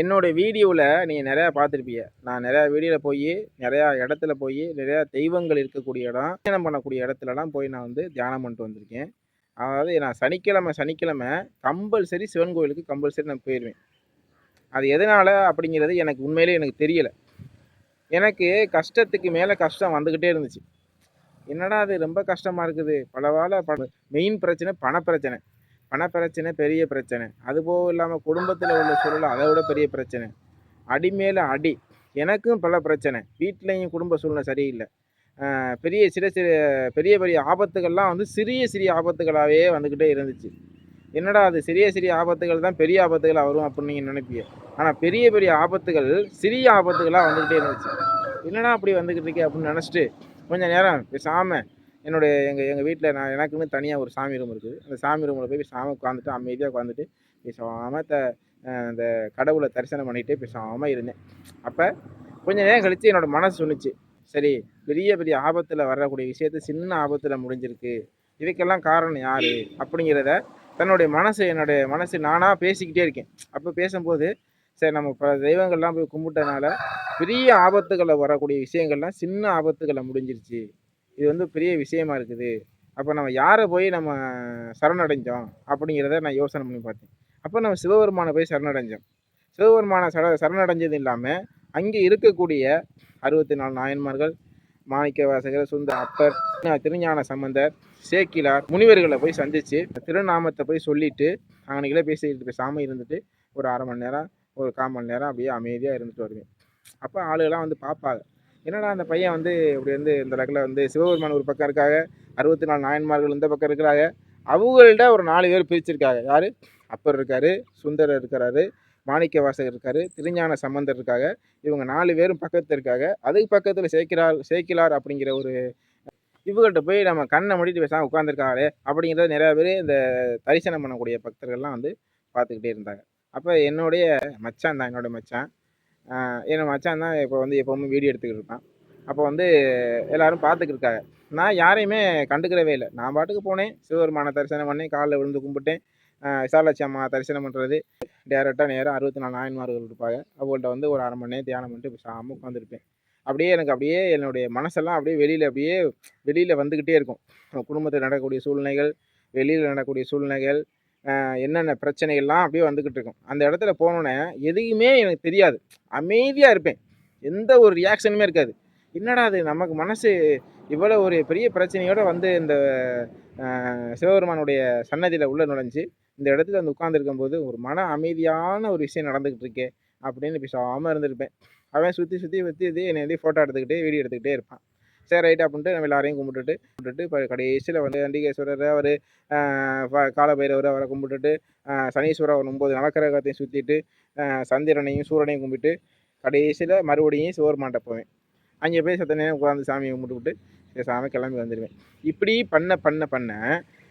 என்னோட வீடியோவில் நீங்கள் நிறையா பார்த்துருப்பீங்க. நான் நிறையா வீடியோவில் போய் நிறையா இடத்துல போய் நிறையா தெய்வங்கள் இருக்கக்கூடிய இடம் தியானம் பண்ணக்கூடிய இடத்துலலாம் போய் நான் வந்து தியானம் பண்ணிட்டு வந்திருக்கேன். அதாவது நான் சனிக்கிழமை சனிக்கிழமை கம்பல்சரி சிவன் கோயிலுக்கு கம்பல்சரி நான் போயிடுவேன் அது எதனால் அப்படிங்கிறது எனக்கு உண்மையிலே எனக்கு தெரியலை. எனக்கு கஷ்டத்துக்கு மேலே கஷ்டம் வந்துக்கிட்டே இருந்துச்சு. என்னடா அது ரொம்ப கஷ்டமாக இருக்குது. பலவால ப மெயின் பிரச்சனை பணப்பிரச்சனை பணப்பிரச்சனை பெரிய பிரச்சனை. அதுபோக இல்லாமல் குடும்பத்தில் உள்ள சூழல் அதை விட பெரிய பிரச்சனை. அடி மேலே அடி. எனக்கும் பல பிரச்சனை. வீட்லேயும் குடும்ப சூழ்நிலை சரியில்லை. பெரிய சிறு சிறு பெரிய பெரிய ஆபத்துகள்லாம் வந்து சிறிய சிறிய ஆபத்துகளாகவே வந்துக்கிட்டே இருந்துச்சு. என்னடா அது சிறிய சிறிய ஆபத்துகள் தான் பெரிய ஆபத்துகளாக வரும் அப்படின்னு நீங்கள் நினைப்பீங்க. ஆனால் பெரிய பெரிய ஆபத்துகள் சிறிய ஆபத்துகளாக வந்துக்கிட்டே இருந்துச்சு. என்னடா அப்படி வந்துக்கிட்டு இருக்கே அப்படின்னு நினச்சிட்டு கொஞ்சம் நேரம் பேசாமல் என்னுடைய எங்கள் எங்கள் வீட்டில் நான் எனக்குன்னு தனியாக ஒரு சாமி ரூம் இருக்குது. அந்த சாமி ரூமில் போய் சாமி உட்காந்துட்டு அமைதியாக உட்காந்துட்டு பேசாமல் த அந்த கடவுளை தரிசனம் பண்ணிகிட்டே பேசாமல் இருந்தேன். அப்போ கொஞ்ச நேரம் கழித்து என்னோடய மனசு சொன்னுச்சு. சரி பெரிய பெரிய ஆபத்தில் வரக்கூடிய விஷயத்த சின்ன ஆபத்தில் முடிஞ்சிருக்கு. இதுக்கெல்லாம் காரணம் யார்? அப்படிங்கிறத தன்னுடைய மனசு என்னுடைய மனசு நானாக பேசிக்கிட்டே இருக்கேன். அப்போ பேசும்போது சரி நம்ம பல தெய்வங்கள்லாம் போய் கும்பிட்டனால பெரிய ஆபத்துகளை வரக்கூடிய விஷயங்கள்லாம் சின்ன ஆபத்துகளை முடிஞ்சிருச்சு. இது வந்து பெரிய விஷயமா இருக்குது. அப்போ நம்ம யாரை போய் நம்ம சரணடைஞ்சோம் அப்படிங்கிறத நான் யோசனை பண்ணி பார்த்தேன். அப்போ நம்ம சிவபெருமானை போய் சரணடைஞ்சோம். சிவபெருமானை சர சரணடைஞ்சது இல்லாமல் அங்கே இருக்கக்கூடிய அறுபத்தி நாலு நாயன்மார்கள் மாணிக்க வாசகர் சுந்த அப்பர் திருஞான சம்பந்தர் சேக்கிலார் முனிவர்களை போய் சந்தித்து திருநாமத்தை போய் சொல்லிட்டு அங்கனைகளே போய் பேசாமல் இருந்துட்டு ஒரு அரை மணி நேரம் ஒரு கால் மணி நேரம் அப்படியே அமைதியாக இருந்துட்டு வருவேன். அப்போ ஆளுகள்லாம் வந்து பார்ப்பாங்க. என்னடா அந்த பையன் வந்து இப்படி வந்து இந்த லக்கில் வந்து சிவபெருமான் ஒரு பக்கம் இருக்காங்க அறுபத்தி நாலு நாயன்மார்கள் இந்த பக்கம் இருக்கிறாங்க. அவங்கள்ட்ட ஒரு நாலு பேர் பிரிச்சிருக்காங்க. யார்? அப்பர் இருக்கார் சுந்தரர் இருக்கிறாரு மாணிக்க வாசகர் இருக்கார் திருஞான சம்பந்தர் இருக்காங்க. இவங்க நாலு பேரும் பக்கத்தில் இருக்காங்க. அதுக்கு பக்கத்தில் சேக்கிலார் சேக்கிலார் அப்படிங்கிற ஒரு இவங்கள்ட்ட போய் நம்ம கண்ணை மூடிட்டு பேசாமல் உட்காந்துருக்காங்களே அப்படிங்கிறத நிறையா பேர் இந்த தரிசனம் பண்ணக்கூடிய பக்தர்கள்லாம் வந்து பார்த்துக்கிட்டே இருந்தாங்க. அப்போ என்னுடைய மச்சான் தான் என்னோட மச்சான். என்னை மச்சான் தான் இப்போ வந்து எப்போவுமே வீடியோ எடுத்துக்கிட்டு இருப்பான். அப்போ வந்து எல்லோரும் பார்த்துக்கிட்டு இருக்காங்க நான் யாரையுமே கண்டுக்கிறவே இல்லை. நான் பாட்டுக்கு போனேன். சிவபெருமான தரிசனம் பண்ணேன். காலில் விழுந்து கும்பிட்டேன். ஆஹ் விசாலாட்சி அம்மா தரிசனம் பண்ணுறது டேரெக்டாக நேராக அறுபத்தி நாலு நாயன்மார்கள் இருப்பாங்க. அவங்கள்ட்ட வந்து ஒரு அரை மணி நேரம் தியானம் பண்ணிட்டு பேசாமல் உட்காந்துருப்பேன் அப்படியே எனக்கு அப்படியே என்னுடைய மனசெல்லாம் அப்படியே வெளியில் அப்படியே வெளியில் வந்துக்கிட்டே இருக்கும். குடும்பத்தில் நடக்கக்கூடிய சூழ்நிலைகள் வெளியில் நடக்கக்கூடிய சூழ்நிலைகள் என்னென்ன பிரச்சனைகள்லாம் அப்படியே வந்துக்கிட்டு இருக்கும் அந்த இடத்துல போனோன்னே எதுவுமே எனக்கு தெரியாது. அமைதியாக இருப்பேன். எந்த ஒரு ரியாக்ஷனுமே இருக்காது. என்னடா அது நமக்கு மனசு இவ்வளோ ஒரு பெரிய பிரச்சனையோடு வந்து இந்த சிவபெருமானுடைய சன்னதியில் உள்ளே நுழைஞ்சு இந்த இடத்துல வந்து உட்காந்துருக்கும் போது ஒரு மன அமைதியான ஒரு விஷயம் நடந்துக்கிட்டு இருக்கே அப்படின்னு பேசாமல் இருந்திருப்பேன். அவன் சுற்றி சுற்றி சுற்றி இது என்னை வந்து ஃபோட்டோ எடுத்துக்கிட்டே வீடியோ எடுத்துக்கிட்டே இருப்பான். சரி ரைட் அப்படின்ட்டு நம்ம எல்லாரையும் கும்பிட்டுட்டு கும்பிட்டுட்டு இப்போ கடைசியில் வந்து அண்டிகேஸ்வரர் அவர் காலபைரவர் அவரை கும்பிட்டுட்டு சனீஸ்வரர் ஒரு ஒம்பது நவக்கிரகத்தையும் சுற்றிட்டு சந்திரனையும் சூரனையும் கும்பிட்டு கடைசியில் மறுபடியும் சிவபெருமான்ட்ட போவேன். அங்கே போய் சத்த நேரம் உட்காந்து சாமியை கும்பிட்டுக்கிட்டு பேசாமல் கிளம்பி வந்துடுவேன். இப்படி பண்ண பண்ண பண்ண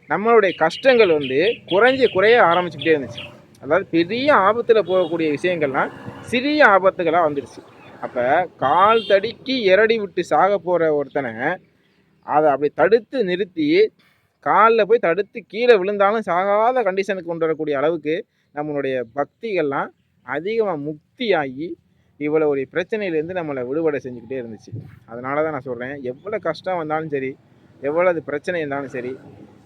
நம்மளுடைய கஷ்டங்கள் வந்து குறைஞ்சி குறைய ஆரம்பிச்சுக்கிட்டே இருந்துச்சு. அதாவது பெரிய ஆபத்தில் போகக்கூடிய விஷயங்கள்லாம் சிறிய ஆபத்துகளாக வந்துடுச்சு. அப்போ கால் தடிக்கு எரடி விட்டு சாக போகிற ஒருத்தனை அதை அப்படி தடுத்து நிறுத்தி காலில் போய் தடுத்து கீழே விழுந்தாலும் சாகாத கண்டிஷனுக்கு கொண்டு வரக்கூடிய அளவுக்கு நம்மளுடைய பக்திகள்லாம் அதிகமாக முக்தியாகி இவ்வளோ ஒரு பிரச்சனையிலேருந்து நம்மளை விடுபட செஞ்சுக்கிட்டே இருந்துச்சு. அதனால தான் நான் சொல்கிறேன் எவ்வளோ கஷ்டம் வந்தாலும் சரி எவ்வளவு பிரச்சனை இருந்தாலும் சரி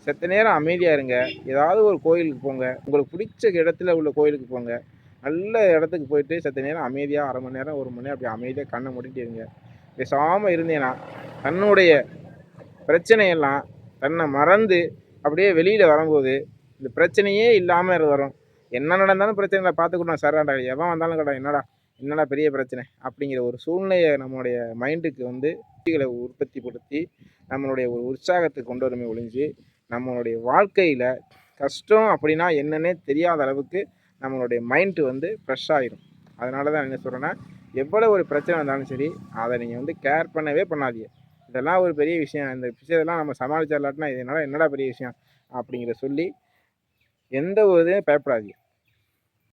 செத்த நேரம் அமைதியாக இருங்க ஏதாவது ஒரு கோயிலுக்கு போங்க உங்களுக்கு பிடிச்ச இடத்துல உள்ள கோயிலுக்கு போங்க நல்ல இடத்துக்கு போயிட்டு சத்த நேரம் அமைதியாக அரை மணி நேரம் ஒரு மணி நேரம் அப்படி அமைதியாக கண்ணை மூடிட்டு இருங்க. பேசாமல் இருந்தேன்னா தன்னுடைய பிரச்சனையெல்லாம் தன்னை மறந்து அப்படியே வெளியில் வரும்போது இந்த பிரச்சனையே இல்லாமல் வரும். என்ன நடந்தாலும் பிரச்சனைகளை பார்த்துக்கணும். சரண்டா எவன் வந்தாலும் கடா என்னடா என்னடா பெரிய பிரச்சனை? அப்படிங்கிற ஒரு சூழ்நிலையை நம்மளுடைய மைண்டுக்கு வந்து உத்திகளை உற்பத்தி படுத்தி நம்மளுடைய ஒரு உற்சாகத்தை கொண்டு வருமே ஒழிஞ்சு நம்மளுடைய வாழ்க்கையில் கஷ்டம் அப்படின்னா என்னன்னே தெரியாத அளவுக்கு நம்மளுடைய மைண்டு வந்து ஃப்ரெஷ் ஆகிடும் அதனால தான் என்ன சொல்கிறேன்னா எவ்வளோ ஒரு பிரச்சனை வந்தாலும் சரி அதை நீங்கள் வந்து கேர் பண்ணவே பண்ணாதீங்க. இதெல்லாம் ஒரு பெரிய விஷயம். இந்த விஷயத்தெல்லாம் நம்ம சமாளிச்சிடலாட்டினா இதனால் என்னடா பெரிய விஷயம் அப்படிங்கிற சொல்லி எந்த ஒரு இதையும் பயப்படாதீங்க.